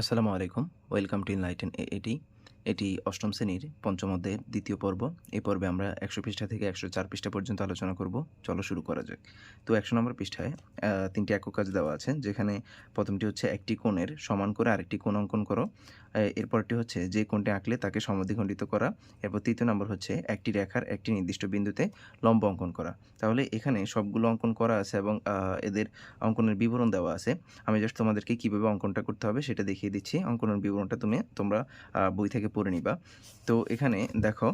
আসসালামু আলাইকুম। Welcome to ইনলাইটেন এটি এটি অষ্টম শ্রেণির পঞ্চম অধ্যায়ের দ্বিতীয় পর্ব। এই পর্বে আমরা একশো পৃষ্ঠা থেকে একশো চার পৃষ্ঠা পর্যন্ত আলোচনা করব। চলো শুরু করা যাক। তো একশো নম্বর পৃষ্ঠায় তিনটি একক কাজ দেওয়া আছে, যেখানে প্রথমটি হচ্ছে একটি কোণের সমান করে আরেকটি কোণ অঙ্কন করো। এরপরটি হচ্ছে যে কোণটি আঁকলে তাকে সমদ্বিখণ্ডিত করা। এরপর তৃতীয় নম্বর হচ্ছে একটি রেখার একটি নির্দিষ্ট বিন্দুতে লম্ব অঙ্কন করা। তাহলে এখানে সবগুলো অঙ্কন করা আছে এবং এদের অঙ্কনের বিবরণ দেওয়া আছে। আমি জাস্ট তোমাদেরকে কীভাবে অঙ্কনটা করতে হবে সেটা দেখিয়ে দিচ্ছি। অঙ্কনের বিবরণটা তুমি, তোমরা বই থেকে পড়ে নিবা। তো এখানে দেখো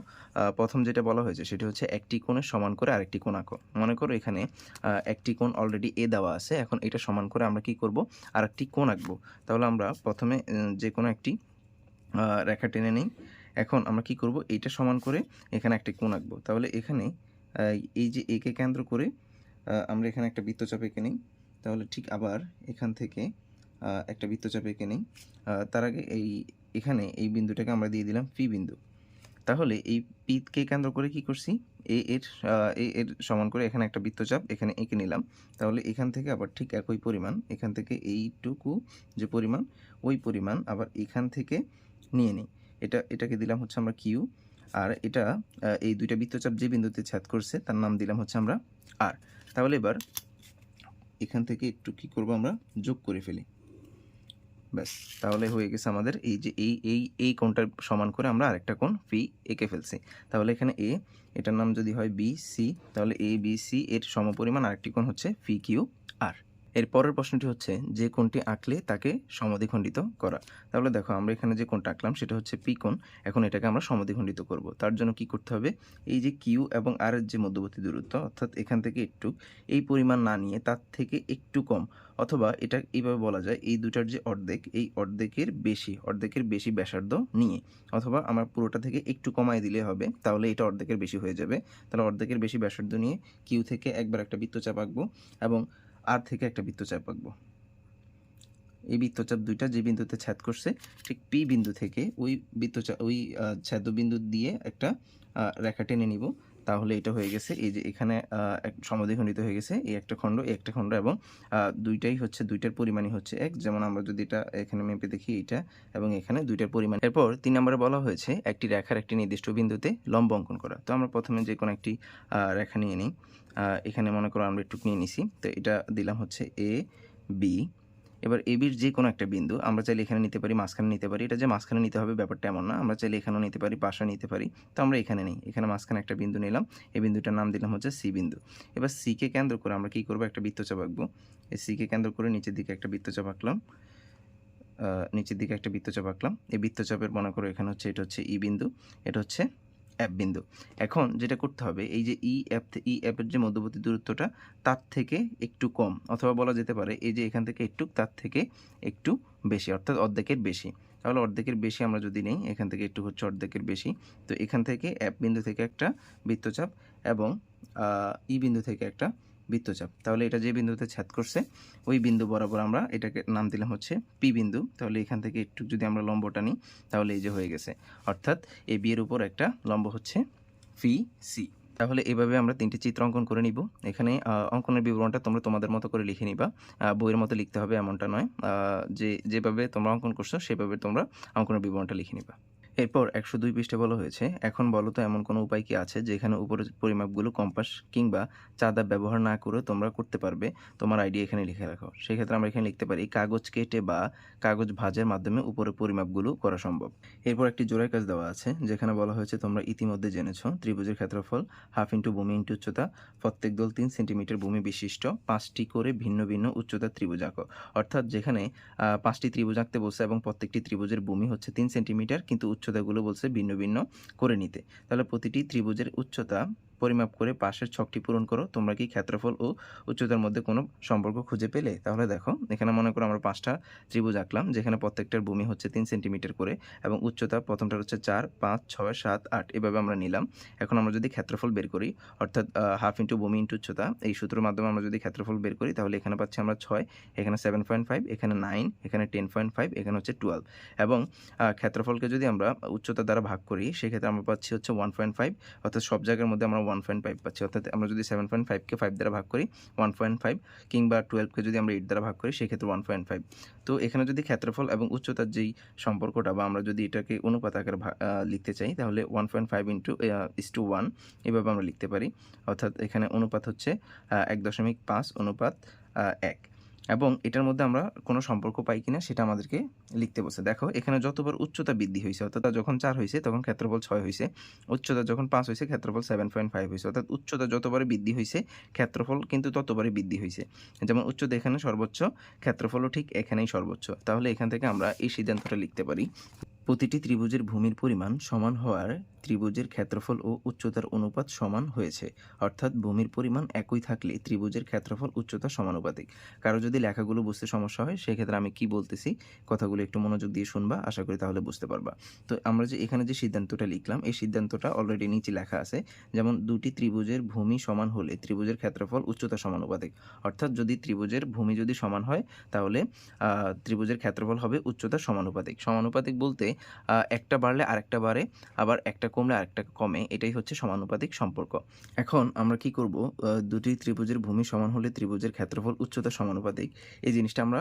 প্রথম যেটা বলা হয়েছে সেটা হচ্ছে একটি কোণের সমান করে আরেকটি কোণ আঁকো। মনে করো এখানে একটি কোণ অলরেডি এ দেওয়া আছে। এখন এটা সমান করে আমরা কি করব? আরেকটি কোণ আঁকবো। তাহলে আমরা প্রথমে যে কোনো একটি রেখা টেনে নিই। এখন আমরা কি করব? এইটা সমান করে এখানে একটা কোণ আঁকবো। তাহলে এখানে এই যে একে কেন্দ্র করে আমরা এখানে একটা বৃত্তচাপ এঁকে নিই। তাহলে ঠিক আবার এখান থেকে একটা বৃত্তচাপ এঁকে নিই। তার আগে এই, এখানে এই বিন্দুটাকে আমরা দিয়ে দিলাম পি বিন্দু। তাহলে এই পিকে কেন্দ্র করে কি করছি? এ এর এ এর সমান করে এখানে একটা বৃত্তচাপ এখানে এঁকে নিলাম। তাহলে এখান থেকে আবার ঠিক একই পরিমাণ, এখান থেকে এইটুকু যে পরিমাণ, ওই পরিমাণ আবার এখান থেকে নিয়ে নিই। এটা, এটাকে দিলাম হচ্ছে আমরা কিউ আর এটা এই দুইটা বৃত্তচাপ যে বিন্দুতে ছেদ করছে, তার নাম দিলাম হচ্ছে আমরা আর তাহলে এবার এখান থেকে একটু কি করব আমরা? যোগ করে ফেলি। ব্যাস, তাহলে হয়ে গেছে আমাদের এই যে, এই এই এই কোণটার সমান করে আমরা আরেকটা কোণ ফি এঁকে ফেলছি। তাহলে এখানে এ এটার নাম যদি হয় বি সি তাহলে এ বি সি এর সমপরিমাণ আরেকটি কোণ হচ্ছে ফি কিউ আর এর পরের প্রশ্নটি হচ্ছে, যে কোনটি আঁকলে তাকে সমদ্বিখণ্ডিত করা। তাহলে দেখো, আমরা এখানে যে কোনটা আঁকলাম, সেটা হচ্ছে পি এখন এটাকে আমরা সমদ্বিখণ্ডিত করব। তার জন্য কি করতে হবে? এই যে কিউ এবং আর এর যে মধ্যবর্তী দূরত্ব, অর্থাৎ এখান থেকে একটু, এই পরিমাণ না নিয়ে তার থেকে একটু কম, অথবা এটা এইভাবে বলা যায়, এই দুটার যে অর্ধেক, এই অর্ধেকের বেশি অর্ধেকের বেশি ব্যাসার্ধ নিয়ে, অথবা আমার পুরোটা থেকে একটু কমায় দিলে হবে, তাহলে এটা অর্ধেকের বেশি হয়ে যাবে। তাহলে অর্ধেকের বেশি ব্যাসার্ধ নিয়ে কিউ থেকে একবার একটা বৃত্তচাপ আঁকবো এবং আর থেকে একটা বৃত্তচাপ আঁকবো। এই বৃত্তচাপ দুইটা যে বিন্দুতে ছেদ করছে, ঠিক পি বিন্দু থেকে ওই বৃত্তচাপ ওই ছেদ বিন্দু দিয়ে একটা রেখা টেনে নিব। তাহলে এটা হয়ে গেছে, এই যে এখানে এক সমদ্বিখণ্ডিত হয়ে গেছে, এই একটা খণ্ড, এই একটা খণ্ড এবং দুইটাই হচ্ছে, দুইটার পরিমাণই হচ্ছে এক। যেমন আমরা যদি এটা এখানে মেপে দেখি এটা এবং এখানে দুইটার পরিমাণ। এরপর তিন নম্বরে বলা হয়েছে, একটি রেখার একটি নির্দিষ্ট বিন্দুতে লম্ব অঙ্কন করা। তো আমরা প্রথমে যে কোনো একটি রেখা নিয়ে নিই। এখানে মনে করো আমরা একটু নিয়ে নিছি। তো এটা দিলাম হচ্ছে এ বি এবার এবির যে কোনো একটা বিন্দু, আমরা চাইলে এখানে নিতে পারি, মাঝখানে নিতে পারি। এটা যে মাঝখানে নিতে হবে ব্যাপারটা এমন না, আমরা চাইলে এখানেও নিতে পারি পাশে নিতে পারি। তো আমরা এখানে নিই, এখানে মাঝখানে একটা বিন্দু নিলাম, এই বিন্দুটার নাম দিলাম হচ্ছে সি বিন্দু। এবার সিকে কেন্দ্র করে আমরা কী করব, একটা বৃত্তচাপ আঁকবো। এই সিকে কেন্দ্র করে নিচের দিকে একটা বৃত্তচাপ আঁকলাম নিচের দিকে একটা বৃত্তচাপ আঁকলাম। এই বৃত্তচাপের মনে করো এখানে হচ্ছে, এটা হচ্ছে ই বিন্দু, এটা হচ্ছে অ্যাপ বিন্দু। এখন যেটা করতে হবে, এই যে ই অ্যাপ ই অ্যাপের যে মধ্যবর্তী দূরত্বটা, তার থেকে একটু কম, অথবা বলা যেতে পারে, এই যে এখান থেকে একটু, তার থেকে একটু বেশি, অর্থাৎ অর্ধেকের বেশি। তাহলে অর্ধেকের বেশি আমরা যদি নেই, এখান থেকে একটু হচ্ছে অর্ধেকের বেশি। তো এখান থেকে অ্যাপ বিন্দু থেকে একটা বৃত্তচাপ এবং ই বিন্দু থেকে একটা বৃত্তচাপ। তাহলে এটা যে বিন্দুতে ছেদ করছে, ওই বিন্দু বরাবর আমরা এটাকে নাম দিলাম হচ্ছে পি বিন্দু। তাহলে এখান থেকে একটু যদি আমরা লম্বটা নিই, তাহলে এই যে হয়ে গেছে। অর্থাৎ এ বি এর উপর একটা লম্ব হচ্ছে ফি সি। তাহলে এভাবে আমরা তিনটি চিত্র অঙ্কন করে নিব। এখানে অঙ্কনের বিবরণটা তোমরা তোমাদের মতো করে লিখে নিবা। বইয়ের মতো লিখতে হবে এমনটা নয়। যে, যেভাবে তোমরা অঙ্কন করছ, সেভাবে তোমরা অঙ্কনের বিবরণটা লিখে নিবা। এরপর একশো দুই পৃষ্ঠে বলা হয়েছে, এখন বলো তো এমন কোনো উপায় কি আছে যেখানে উপরের পরিমাপগুলো কম্পাস কিংবা চাঁদা ব্যবহার না করে তোমরা করতে পারবে? তোমার আইডিয়া এখানে লিখে রাখো। সেক্ষেত্রে আমরা এখানে লিখতে পারি, কাগজ কেটে বা কাগজ ভাঁজের মাধ্যমে উপরের পরিমাপগুলো করা সম্ভব। এরপর একটি জোড়ার কাজ দেওয়া আছে, যেখানে বলা হয়েছে, তোমরা ইতিমধ্যে জেনেছো, ত্রিভুজের ক্ষেত্রফল হাফ ইন্টু ভূমি ইন্টু উচ্চতা, প্রত্যেক দল তিন সেন্টিমিটার ভূমি বিশিষ্ট, পাঁচটি করে ভিন্ন ভিন্ন উচ্চতার ত্রিভুজ আঁকো অর্থাৎ যেখানে পাঁচটি ত্রিভুজ আঁকতে বলছে এবং প্রত্যেকটি ত্রিভুজের ভূমি হচ্ছে তিন সেন্টিমিটার, কিন্তু উচ্চতাগুলো বলছে ভিন্ন ভিন্ন করে নিতে। তাহলে প্রতিটি ত্রিভুজের উচ্চতা পরিমাপ করে পাশের ছকটি পূরণ করো। তোমরা কি ক্ষেত্রফল ও উচ্চতার মধ্যে কোনো সম্পর্ক খুঁজে পেলে? তাহলে দেখো, এখানে মনে করো আমরা পাঁচটা ত্রিভুজ আঁকলাম, যেখানে প্রত্যেকটার ভূমি হচ্ছে তিন সেন্টিমিটার করে এবং উচ্চতা প্রথমটার হচ্ছে চার, পাঁচ, ছয়, সাত, আট এভাবে আমরা নিলাম। এখন আমরা যদি ক্ষেত্রফল বের করি, অর্থাৎ হাফ ইন্টু ভূমি ইন্টু উচ্চতা, এই সূত্রের মাধ্যমে আমরা যদি ক্ষেত্রফল বের করি, তাহলে এখানে পাচ্ছি আমরা ছয়, এখানে সেভেন পয়েন্ট ফাইভ, এখানে নাইন, এখানে টেন পয়েন্ট ফাইভ, এখানে হচ্ছে টুয়েলভ। এবং ক্ষেত্রফলকে যদি আমরা উচ্চতা দ্বারা ভাগ করি, সেক্ষেত্রে আমরা পাচ্ছি হচ্ছে ওয়ান পয়েন্ট ফাইভ, অর্থাৎ সব জায়গার মধ্যে আমরা ওয়ান পয়েন্ট ফাইভ পাচ্ছি। অর্থাৎ আমরা যদি সেভেন পয়েন্ট ফাইভকে ফাইভ দ্বারা ভাগ করি ওয়ান পয়েন্ট ফাইভ কিংবা টুয়েলভকে যদি আমরা এইট দ্বারা ভাগ করি, সেক্ষেত্রে ওয়ান পয়েন্ট ফাইভ তো এখানে যদি ক্ষেত্রফল এবং উচ্চতার যেই সম্পর্কটা বা আমরা যদি এটাকে অনুপাত আকারে লিখতে চাই, তাহলে one point five into is to one এভাবে আমরা লিখতে পারি। অর্থাৎ এখানে অনুপাত হচ্ছে এক দশমিক পাঁচ অনুপাত এক। এবং এটার মধ্যে আমরা কোনো সম্পর্ক পাই কিনা সেটা আমাদেরকে লিখতে বসে দেখো, এখানে যতবার উচ্চতা বৃদ্ধি হয়েছে, অর্থাৎ যখন চার হয়েছে, তখন ক্ষেত্রফল ছয় হয়েছে। উচ্চতা যখন পাঁচ হয়েছে, ক্ষেত্রফল সেভেন পয়েন্ট ফাইভ হয়েছে। অর্থাৎ উচ্চতা যতবারে বৃদ্ধি হয়েছে, ক্ষেত্রফল কিন্তু ততবারই বৃদ্ধি হয়েছে। যেমন উচ্চতা এখানে সর্বোচ্চ, ক্ষেত্রফলও ঠিক এখানেই সর্বোচ্চ। তাহলে এখান থেকে আমরা এই সিদ্ধান্তটা লিখতে পারি। প্রতিটি ত্রিভুজের ভূমির পরিমাণ সমান হওয়ার ত্রিভুজের ক্ষেত্রফল ও উচ্চতার অনুপাত সমান হয়েছে। অর্থাৎ ভূমির পরিমাণ একই থাকলে ত্রিভুজের ক্ষেত্রফল উচ্চতা সমানুপাতিক। কারও যদি লেখাগুলো বুঝতে সমস্যা হয়, সেক্ষেত্রে আমি কি বলতেছি, কথাগুলো একটু মনোযোগ দিয়ে শুনবা, আশা করি তাহলে বুঝতে পারবা। তো আমরা যে এখানে যে সিদ্ধান্তটা লিখলাম, এই সিদ্ধান্তটা অলরেডি নিচে লেখা আছে। যেমন, দুটি ত্রিভুজের ভূমি সমান হলে ত্রিভুজের ক্ষেত্রফল উচ্চতা সমানুপাতিক। অর্থাৎ যদি ত্রিভুজের ভূমি যদি সমান হয়, তাহলে ত্রিভুজের ক্ষেত্রফল হবে উচ্চতা সমানুপাতিক। সমানুপাতিক বলতে একটা বাড়লে আরেকটা বাড়ে, আবার একটা কমলে আরেকটা কমে, এটাই হচ্ছে সমানুপাতিক সম্পর্ক। এখন আমরা কি করব? দুটি ত্রিভুজের ভূমি সমান হলে ত্রিভুজের ক্ষেত্রফল উচ্চতা সমানুপাতিক। এই জিনিসটা আমরা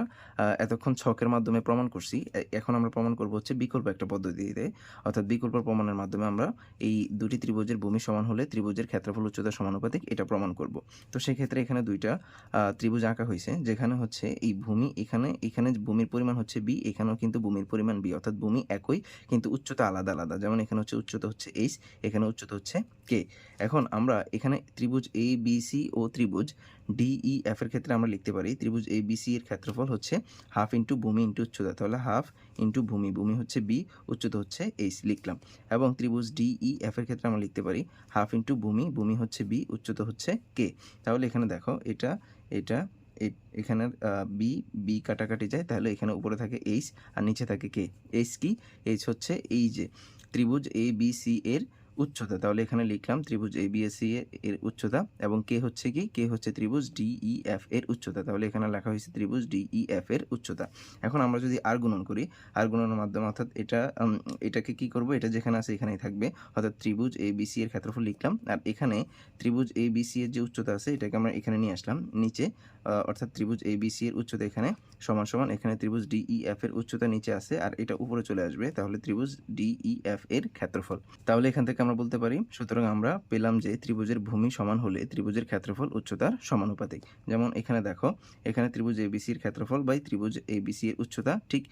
এতক্ষণ ছকের মাধ্যমে প্রমাণ করছি। এখন আমরা প্রমাণ করব হচ্ছে বিকল্প একটা পদ্ধতিতে। অর্থাৎ বিকল্প প্রমাণের মাধ্যমে আমরা এই দুটি ত্রিভুজের ভূমি সমান হলে ত্রিভুজের ক্ষেত্রফল উচ্চতা সমানুপাতিক, এটা প্রমাণ করব। তো সেক্ষেত্রে এখানে দুইটা ত্রিভুজ আঁকা হয়েছে, যেখানে হচ্ছে এই ভূমি, এখানে এখানে ভূমির পরিমাণ হচ্ছে বি এখানেও কিন্তু ভূমির পরিমাণ বি অর্থাৎ ভূমি একই, কিন্তু উচ্চতা আলাদা আলাদা। যেমন এখানে হচ্ছে উচ্চতা হচ্ছে এইচ এখানে উচ্চতা হচ্ছে কে এখন আমরা এখানে ত্রিভুজ এ বি সি ও ত্রিভুজ ডি ই এফ এর ক্ষেত্রে আমরা লিখতে পারি, ত্রিভুজ এ বি সি এর ক্ষেত্রফল হচ্ছে হাফ ইন্টু ভূমি ইন্টু উচ্চতা। তাহলে হাফ ইন্টু ভূমি ভূমি হচ্ছে বি উচ্চতা হচ্ছে এইচ লিখলাম। এবং ত্রিভুজ ডি ই এফ এর ক্ষেত্রে আমরা লিখতে পারি হাফ ইন্টু ভূমি ভূমি হচ্ছে বি উচ্চতা হচ্ছে কে তাহলে এখানে দেখো, এটা এটা এ- এখানে বি বি কাটাকাটি যায়, তাহলে এখানে উপরে থাকে এইচ আর নিচে থাকে কে এইচ কি? এইচ হচ্ছে এই যে ত্রিভুজ এ বি সি এর উচ্চতা, তাহলে এখানে লিখলাম ত্রিভুজ এ বি সি এর উচ্চতা এবং কে হচ্ছে কি? কে হচ্ছে ত্রিভুজ ডি ই এফ এর উচ্চতা, তাহলে এখানে লেখা হয়েছে ত্রিভুজ ডি ই এফ এর উচ্চতা। এখন আমরা যদি আর গুণন করি আর গুণনের মাধ্যমে অর্থাৎ এটা এটাকে কি করব? এটা যেখানে আছে এখানেই থাকবে। অর্থাৎ ত্রিভুজ এ বি সি এর ক্ষেত্রফল লিখলাম। আর এখানে ত্রিভুজ এ বি সি এর যে উচ্চতা আছে, এটাকে আমরা এখানে নিয়ে আসলাম। নিচে অর্থাৎ ত্রিভুজ এ বি সি এর উচ্চতা এখানে সমান সমান এখানে ত্রিভুজ ডি ই এফ এর উচ্চতা নিচে আছে। আর এটা উপরে চলে আসবে, তাহলে ত্রিভুজ ডি ই এফ এর ক্ষেত্রফল। তাহলে এখান থেকে আমরা বলতে পারি, সুতরাং আমরা পেলাম যে ত্রিভুজের ভূমি সমান হলে ত্রিভুজের ক্ষেত্রফল উচ্চতার সমানুপাতিক। যেমন এখানে দেখো, এখানে ত্রিভুজ এবিসির ক্ষেত্রফল বাই ত্রিভুজ এবিসি এর উচ্চতা, ঠিক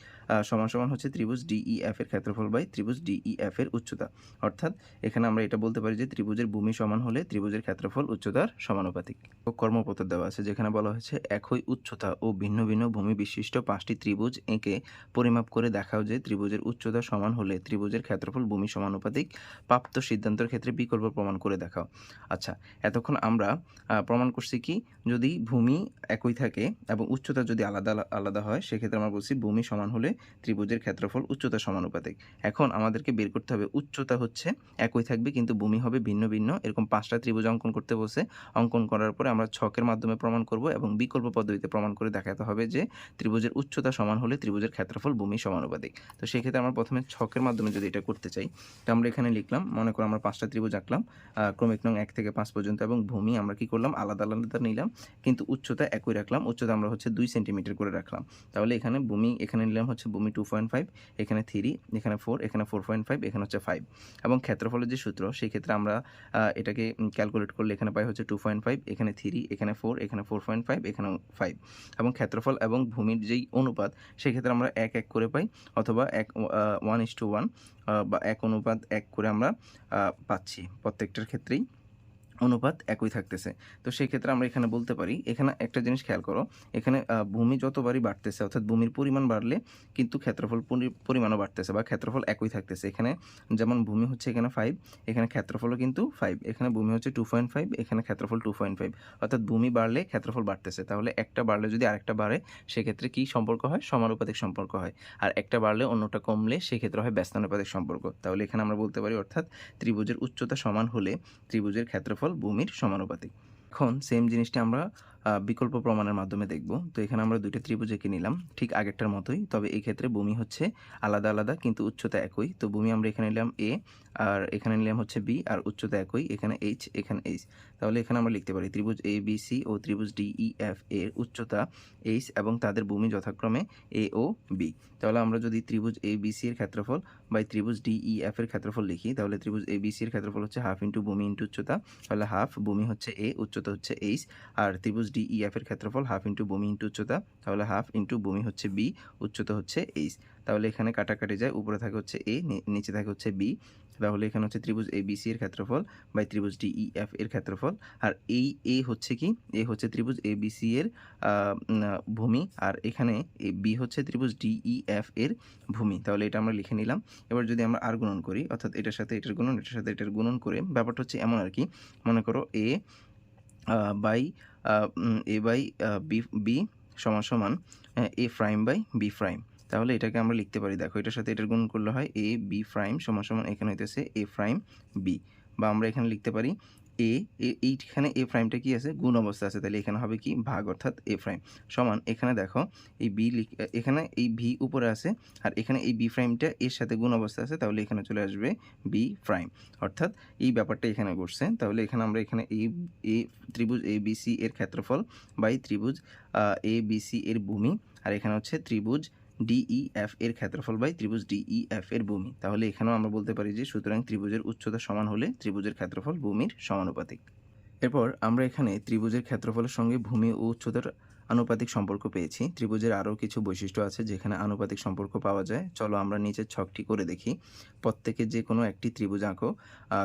সমান সমান হচ্ছে ত্রিভুজ ডিই এফ এর ক্ষেত্রফল বাই ত্রিভুজ ডিই এফ এর উচ্চতা। অর্থাৎ এখানে আমরা এটা বলতে পারি যে ত্রিভুজের ভূমি সমান হলে ত্রিভুজের ক্ষেত্রফল উচ্চতার সমানুপাতিক। কর্মপত্র দেওয়া আছে, যেখানে বলা হয়েছে একই উচ্চতা ও ভিন্ন ভিন্ন ভূমি বিশিষ্ট পাঁচটি ত্রিভুজ এঁকে পরিমাপ করে দেখাও যে ত্রিভুজের উচ্চতা সমান হলে ত্রিভুজের ক্ষেত্রফল ভূমি সমানুপাতিক। প্রাপ্ত সিদ্ধান্তের ক্ষেত্রে বিকল্প প্রমাণ করে দেখাও। আচ্ছা এতক্ষণ আমরা প্রমাণ করছি কি, যদি ভূমি একই থাকে এবং উচ্চতা যদি আলাদা আলাদা হয়, সেক্ষেত্রে আমরা বলছি ভূমি সমান হলে ত্রিভুজের ক্ষেত্রফল উচ্চতা সমানুপাতিক। এখন আমাদেরকে বের করতে হবে, উচ্চতা হচ্ছে একই থাকবে কিন্তু ভূমি হবে ভিন্ন ভিন্ন। এরকম পাঁচটা ত্রিভুজ অঙ্কন করতে বসে অঙ্কন করার পরে আমরা ছকের মাধ্যমে প্রমাণ করব এবং বিকল্প পদ্ধতিতে প্রমাণ করে দেখাতে হবে যে ত্রিভুজের উচ্চতা সমান হলে ত্রিভুজের ক্ষেত্রফল ভূমি সমানুপাতিক। তো সেক্ষেত্রে আমরা প্রথমে ছকের মাধ্যমে যদি এটা করতে চাই, তো আমরা এখানে লিখলাম, মনে করো আমরা পাঁচটা ত্রিভুজ আঁকলাম। ক্রমিক নং এক থেকে পাঁচ পর্যন্ত এবং ভূমি আমরা কি করলাম? আলাদা আলাদা নিলাম। কিন্তু উচ্চতা একই রাখলাম। উচ্চতা আমরা হচ্ছে দুই সেন্টিমিটার করে রাখলাম। তাহলে এখানে ভূমি, এখানে নিলাম হচ্ছে ভূমি টু পয়েন্ট ফাইভ এখানে থ্রি এখানে ফোর এখানে ফোর পয়েন্ট ফাইভ এখানে হচ্ছে ফাইভ এবং ক্ষেত্রফলের যে সূত্র, সেই ক্ষেত্রে আমরা এটাকে ক্যালকুলেট করলে এখানে পাই হচ্ছে টু পয়েন্ট ফাইভ এখানে থ্রি এখানে ফোর এখানে ফোর পয়েন্ট ফাইভ এখানে ফাইভ এবং ক্ষেত্রফল এবং ভূমির যেই অনুপাত সেক্ষেত্রে আমরা এক এক করে পাই। অথবা এক ওয়ান ইস টু ওয়ান বা এক অনুপাত এক করে আমরা পাচ্ছি প্রত্যেকটার ক্ষেত্রেই। অনুপাত একই থাকতেছে। তো সেই ক্ষেত্রে আমরা এখানে বলতে পারি, এখানে একটা জিনিস খেয়াল করো, এখানে ভূমি যতবারই বাড়তেছে, অর্থাৎ ভূমির পরিমাণ বাড়লে কিন্তু ক্ষেত্রফল পরি- পরিমাণও বাড়তেছে বা ক্ষেত্রফল একই থাকতেছে। এখানে যেমন ভূমি হচ্ছে এখানে ফাইভ এখানে ক্ষেত্রফলও কিন্তু ফাইভ এখানে ভূমি হচ্ছে টু পয়েন্ট ফাইভ এখানে ক্ষেত্রফল টু পয়েন্ট ফাইভ অর্থাৎ ভূমি বাড়লে ক্ষেত্রফল বাড়তেছে। তাহলে একটা বাড়লে যদি আরেকটা বাড়ে, সেক্ষেত্রে কি সম্পর্ক হয়? সমানুপাতিক সম্পর্ক হয়। আর একটা বাড়লে অন্যটা কমলে, সেক্ষেত্রে হয় ব্যস্তানুপাতিক সম্পর্ক। তাহলে এখানে আমরা বলতে পারি, অর্থাৎ ত্রিভুজের উচ্চতা সমান হলে ত্রিভুজের ক্ষেত্রফল ভূমির সমানুপাতিক। এখন সেম জিনিসটা আমরা বিকল্প প্রমাণের মাধ্যমে দেখব। তো এখানে আমরা দুইটা ত্রিভুজ এঁকে নিলাম, ঠিক আগেরটার মতোই। তবে এই ক্ষেত্রে ভূমি হচ্ছে আলাদা আলাদা, কিন্তু উচ্চতা একই। তো ভূমি আমরা এখানে নিলাম এ আর এখানে নিলাম হচ্ছে বি আর উচ্চতা একই। এখানে এইচ এখানে এইচ তাহলে এখানে আমরা লিখতে পারি ত্রিভুজ এ বি সি ও ত্রিভুজ ডি ই এফ এর উচ্চতা এইচ এবং তাদের ভূমি যথাক্রমে এ ও বি তাহলে আমরা যদি ত্রিভুজ এ বি সি এর ক্ষেত্রফল বা ত্রিভুজ ডি ই এফ এর ক্ষেত্রফল লিখি, তাহলে ত্রিভুজ এ বি সি এর ক্ষেত্রফল হচ্ছে হাফ ইন্টু ভূমি ইন্টু উচ্চতা। তাহলে হাফ ভূমি হচ্ছে এ উচ্চতা হচ্ছে এইচ আর ত্রিভুজ ডি ই এফ এর ক্ষেত্রফল হাফ ইন্টু ভূমি ইন্টু উচ্চতা, তাহলে হাফ ইন্টু ভূমি হচ্ছে বি উচ্চতা হচ্ছে এইচ তাহলে এখানে কাটাকাটি যায়, উপরে থাকে হচ্ছে এ নিচে থাকে হচ্ছে বি তাহলে এখানে হচ্ছে ত্রিভুজ এ বি সি এর ক্ষেত্রফল বাই ত্রিভুজ ডি ই এফ এর ক্ষেত্রফল, আর এই এ হচ্ছে কি? এ হচ্ছে ত্রিভুজ এ বি সি এর ভূমি, আর এখানে বি হচ্ছে ত্রিভুজ ডি ই এফ এর ভূমি, তাহলে এটা আমরা লিখে নিলাম। এবার যদি আমরা আর গুণন করি, অর্থাৎ এটার সাথে এটার গুণন, এটার সাথে এটার গুণন করে, ব্যাপারটা হচ্ছে এমন আর কি, মনে করো A by A by B B সমান সমান, A prime by B prime. তাহলে এটাকে আমরা লিখতে পারি। দেখো, এটার সাথে এটার গুণ করলে হয় এ বি প্রাইম সমান সমান এখানে হইতেছে এ প্রাইম বি। বা আমরা এখানে লিখতে পারি এ এইখানে এ প্রাইমটা কি আছে? গুণ অবস্থা আছে। তাহলে এখানে হবে কি? ভাগ অর্থাৎ এ প্রাইম সমান, এখানে দেখো, এই বি এখানে এই ভি উপরে আছে, আর এখানে এই বি প্রাইমটা এর সাথে গুণ অবস্থা আছে, তাহলে এখানে চলে আসবে বি প্রাইম অর্থাৎ এই ব্যাপারটা এখানে ঘটছে। তাহলে এখানে আমরা এখানে এই এ ত্রিভুজ এ বি সি এর ক্ষেত্রফল বাই ত্রিভুজ এ বি সি এর ভূমি, আর এখানে হচ্ছে ত্রিভুজ ডিই এফ এর ক্ষেত্রফল বাই ত্রিভুজ ডিইএফ এর ভূমি। তাহলে এখানেও আমরা বলতে পারি যে সুতরাং ত্রিভুজের উচ্চতা সমান হলে ত্রিভুজের ক্ষেত্রফল ভূমির সমানুপাতিক। এরপর আমরা এখানে ত্রিভুজের ক্ষেত্রফলের সঙ্গে ভূমি ও উচ্চতার আনুপাতিক সম্পর্ক পেয়েছি। ত্রিভুজের আরও কিছু বৈশিষ্ট্য আছে যেখানে আনুপাতিক সম্পর্ক পাওয়া যায়। চলো আমরা নিচের ছকটি করে দেখি। প্রত্যেকে যে কোনো একটি ত্রিভুজ আঁকো।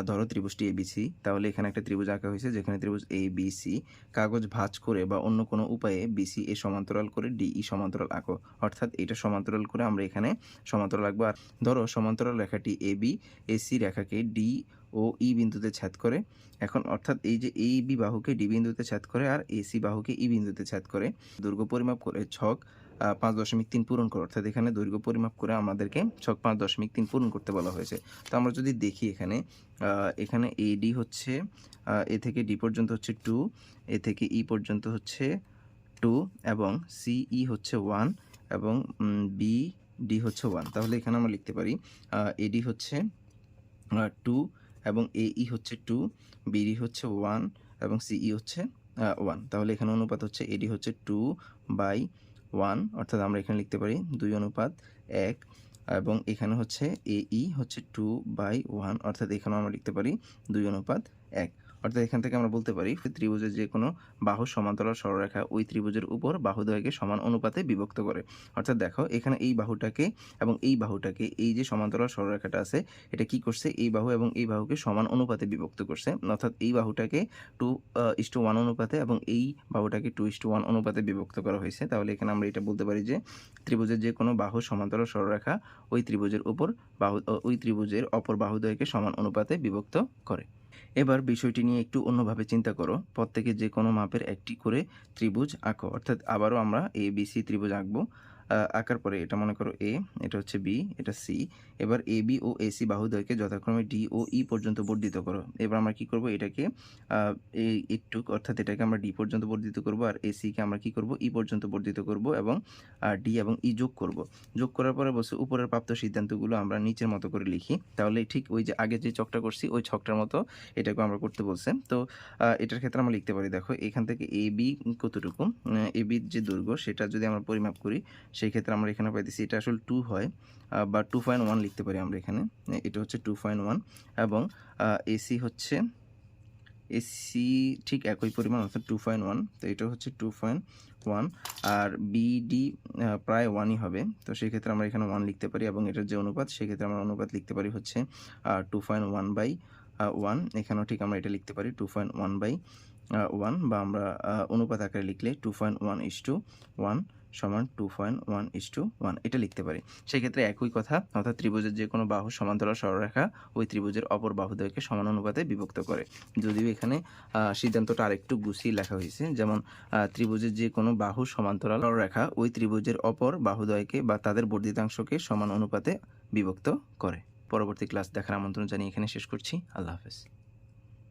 ধরো ত্রিভুজটি এবিসি তাহলে এখানে একটা ত্রিভুজ আঁকা হয়েছে, যেখানে ত্রিভুজ এ বি সি কাগজ ভাঁজ করে বা অন্য কোনো উপায়ে বিসি এ সমান্তরাল করে ডিই সমান্তরাল আঁকো। অর্থাৎ এটা সমান্তরাল করে আমরা এখানে সমান্তরাল আঁকবো। আর ধরো সমান্তরাল রেখাটি এ বি এসি রেখাকে ডি ও ই বিন্দুতে ছেদ করে। এখন অর্থাৎ এই যে এই বি বাহুকে ডি বিন্দুতে ছেদ করে আর এসি বাহুকে ই বিন্দুতে ছেদ করে, দৈর্ঘ্য পরিমাপ করে ছক পাঁচ দশমিক তিন পূরণ করে। অর্থাৎ এখানে দৈর্ঘ্য পরিমাপ করে আমাদেরকে ছক পাঁচ দশমিক তিন পূরণ করতে বলা হয়েছে। তো আমরা যদি দেখি এখানে এখানে এডি হচ্ছে এ থেকে ডি পর্যন্ত হচ্ছে টু, এ থেকে ই পর্যন্ত হচ্ছে টু এবং সিই হচ্ছে ওয়ান এবং বি ডি হচ্ছে ওয়ান। তাহলে এখানে আমরা লিখতে পারি এডি হচ্ছে টু এবং এ ই হচ্ছে টু বিডি হচ্ছে ওয়ান এবং সিই হচ্ছে ওয়ান তাহলে এখানে অনুপাত হচ্ছে এডি হচ্ছে টু বাই ওয়ান অর্থাৎ আমরা এখানে লিখতে পারি দুই অনুপাত এক, এবং এখানে হচ্ছে এ ই হচ্ছে টু বাই ওয়ান অর্থাৎ এখানেও আমরা লিখতে পারি দুই অনুপাত এক। অর্থাৎ এখান থেকে আমরা বলতে পারি ত্রিভুজের যে কোনো বাহু সমান্তরাল সরলরেখা ওই ত্রিভুজের উপর বাহুদ্বয়কে সমান অনুপাতে বিভক্ত করে। অর্থাৎ দেখো, এখানে এই বাহুটাকে এবং এই বাহুটাকে এই যে সমান্তরাল সরলরেখাটা আছে, এটা কি করছে? এই বাহু এবং এই বাহুকে সমান অনুপাতে বিভক্ত করছে। অর্থাৎ এই বাহুটাকে টু ইস্টু ওয়ান অনুপাতে এবং এই বাহুটাকে টু ইস্টু ওয়ান অনুপাতে বিভক্ত করা হয়েছে। তাহলে এখানে আমরা এটা বলতে পারি যে, ত্রিভুজের যে কোনো বাহু সমান্তরাল সরলরেখা ওই ত্রিভুজের উপর বাহু ওই ত্রিভুজের অপর বাহুদ্বয়কে সমান অনুপাতে বিভক্ত করে। এবার বিষয়টি নিয়ে একটু অন্যভাবে চিন্তা করো। প্রত্যেকে যে কোনো মাপের একটি করে ত্রিভুজ আঁকো। অর্থাৎ আবারও আমরা এ বি সি ত্রিভুজ আঁকবো। আঁকার পরে এটা মনে করো এ এটা হচ্ছে বি এটা সি এবার এ বি ও এসি বাহুদ্বয়কে যথাক্রমে ডি ও ই পর্যন্ত বর্ধিত করো। এবার আমরা কি করব? এটাকে একটু অর্থাৎ এটাকে আমরা ডি পর্যন্ত বর্ধিত করব আর এ এসিকে আমরা কি করব? ই পর্যন্ত বর্ধিত করব এবং ডি এবং ই যোগ করব। যোগ করার পরে বলছে উপরের প্রাপ্ত সিদ্ধান্তগুলো আমরা নিচের মতো করে লিখি। তাহলে ঠিক ওই যে আগে যে চকটা করছি, ওই ছকটার মতো এটাকে আমরা করতে বলছে। তো এটার ক্ষেত্রে আমরা লিখতে পারি, দেখো, এখান থেকে এ বি কতটুকু? এ বির যে দৈর্ঘ্য, সেটা যদি আমরা পরিমাপ করি সেই ক্ষেত্রে আমরা এখানে পাইতেছি, এটা আসলে টু হয় বা টু পয়েন্ট ওয়ান লিখতে পারি আমরা এখানে। এটা হচ্ছে টু পয়েন্ট ওয়ান এবং এসি হচ্ছে এসি ঠিক একই পরিমাণ, অর্থাৎ টু পয়েন্ট ওয়ান তো এটা হচ্ছে টু পয়েন্ট ওয়ান আর বিডি প্রায় ওয়ানই হবে। তো সেই ক্ষেত্রে আমরা এখানে ওয়ান লিখতে পারি এবং এটার যে অনুপাত সেক্ষেত্রে আমরা অনুপাত লিখতে পারি হচ্ছে two point one by one এখানেও ঠিক আমরা এটা লিখতে পারি two point one by one বা আমরা অনুপাত আকারে লিখলে two point one is to one সমান two point one is to one এটা লিখতে পারি। সেক্ষেত্রে একই কথা, অর্থাৎ ত্রিভুজের যে কোনো বাহু সমান্তরাল সরলরেখা ওই ত্রিভুজের অপর বাহুদ্বয়কে সমান অনুপাতে বিভক্ত করে। যদিও এখানে সিদ্ধান্তটা আরেকটু গুছিয়ে লেখা হয়েছে, যেমন ত্রিভুজের যে কোনো বাহু সমান্তরাল রেখা ওই ত্রিভুজের অপর বাহুদ্বয়কে বা তাদের বর্ধিতাংশকে সমান অনুপাতে বিভক্ত করে। পরবর্তী ক্লাস দেখার আমন্ত্রণ জানিয়ে এখানে শেষ করছি। আল্লাহ হাফেজ।